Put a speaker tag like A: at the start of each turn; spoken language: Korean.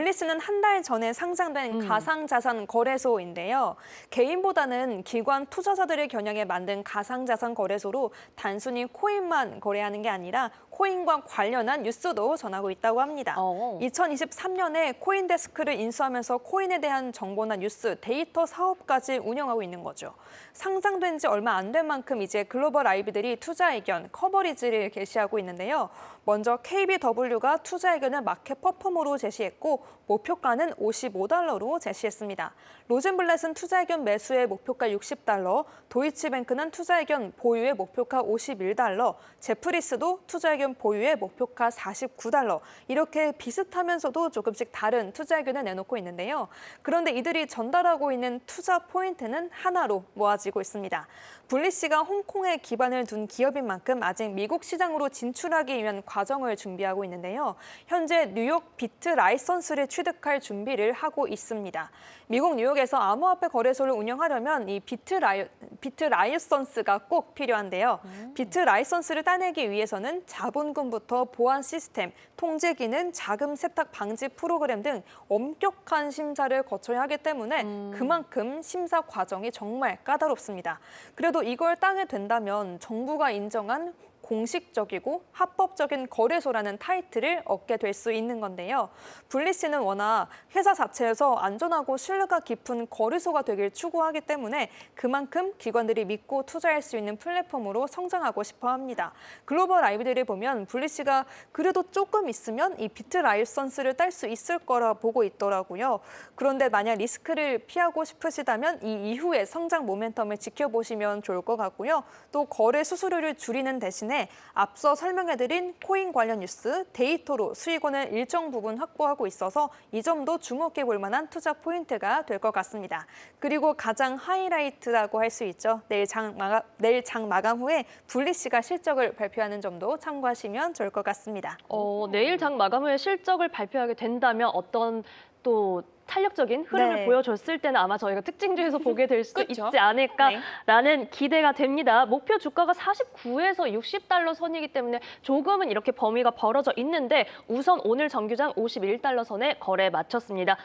A: 블리스는 한 달 전에 상장된
B: 음.
A: 가상자산 거래소인데요. 개인보다는 기관 투자자들을 겨냥해 만든 가상자산 거래소로 단순히 코인만 거래하는 게 아니라 코인과 관련한 뉴스도 전하고 있다고 합니다.
B: 어.
A: 2023년에 코인데스크를 인수하면서 코인에 대한 정보나 뉴스, 데이터 사업까지 운영하고 있는 거죠. 상장된 지 얼마 안 된 만큼 이제 글로벌 아이비들이 투자 의견, 커버리지를 게시하고 있는데요. 먼저 KBW가 투자 의견을 마켓 퍼폼으로 제시했고 목표가는 55달러로 제시했습니다. 로젠블렛은 투자 의견 매수의 목표가 60달러, 도이치뱅크는 투자 의견 보유의 목표가 51달러, 제프리스도 투자 의견 보유의 목표가 49달러. 이렇게 비슷하면서도 조금씩 다른 투자 의견을 내놓고 있는데요. 그런데 이들이 전달하고 있는 투자 포인트는 하나로 모아지고 있습니다. 블리씨가 홍콩에 기반을 둔 기업인 만큼 아직 미국 시장으로 진출하기 위한 과정을 준비하고 있는데요. 현재 뉴욕 비트 라이선스 를 취득할 준비를 하고 있습니다. 미국 뉴욕에서 암호화폐 거래소를 운영하려면 이 비트 라이 비트 라이선스가 꼭 필요한데요. 비트 라이선스를 따내기 위해서는 자본금부터 보안 시스템, 통제 기능, 자금 세탁 방지 프로그램 등 엄격한 심사를 거쳐야 하기 때문에 그만큼 심사 과정이 정말 까다롭습니다. 그래도 이걸 따게 된다면 정부가 인정한 공식적이고 합법적인 거래소라는 타이틀을 얻게 될 수 있는 건데요. 블리씨는 워낙 회사 자체에서 안전하고 신뢰가 깊은 거래소가 되길 추구하기 때문에 그만큼 기관들이 믿고 투자할 수 있는 플랫폼으로 성장하고 싶어 합니다. 글로벌 아이비들을 보면 블리씨가 그래도 조금 있으면 이 비트 라이선스를 딸 수 있을 거라 보고 있더라고요. 그런데 만약 리스크를 피하고 싶으시다면 이 이후의 성장 모멘텀을 지켜보시면 좋을 것 같고요. 또 거래 수수료를 줄이는 대신에 앞서 설명해드린 코인 관련 뉴스, 데이터로 수익원을 일정 부분 확보하고 있어서 이 점도 주목해 볼 만한 투자 포인트가 될 것 같습니다. 그리고 가장 하이라이트라고 할 수 있죠. 내일 장 마감, 내일 장 마감 후에 블리씨가 실적을 발표하는 점도 참고하시면 좋을 것 같습니다.
B: 어, 내일 장 마감 후에 실적을 발표하게 된다면 어떤 또 탄력적인 흐름을
A: 네.
B: 보여줬을 때는 아마 저희가 특징주에서 보게 될 수도
A: 그쵸?
B: 있지 않을까라는 기대가 됩니다. 목표 주가가 49에서 60달러 선이기 때문에 조금은 이렇게 범위가 벌어져 있는데 우선 오늘 정규장 51달러 선에 거래 마쳤습니다.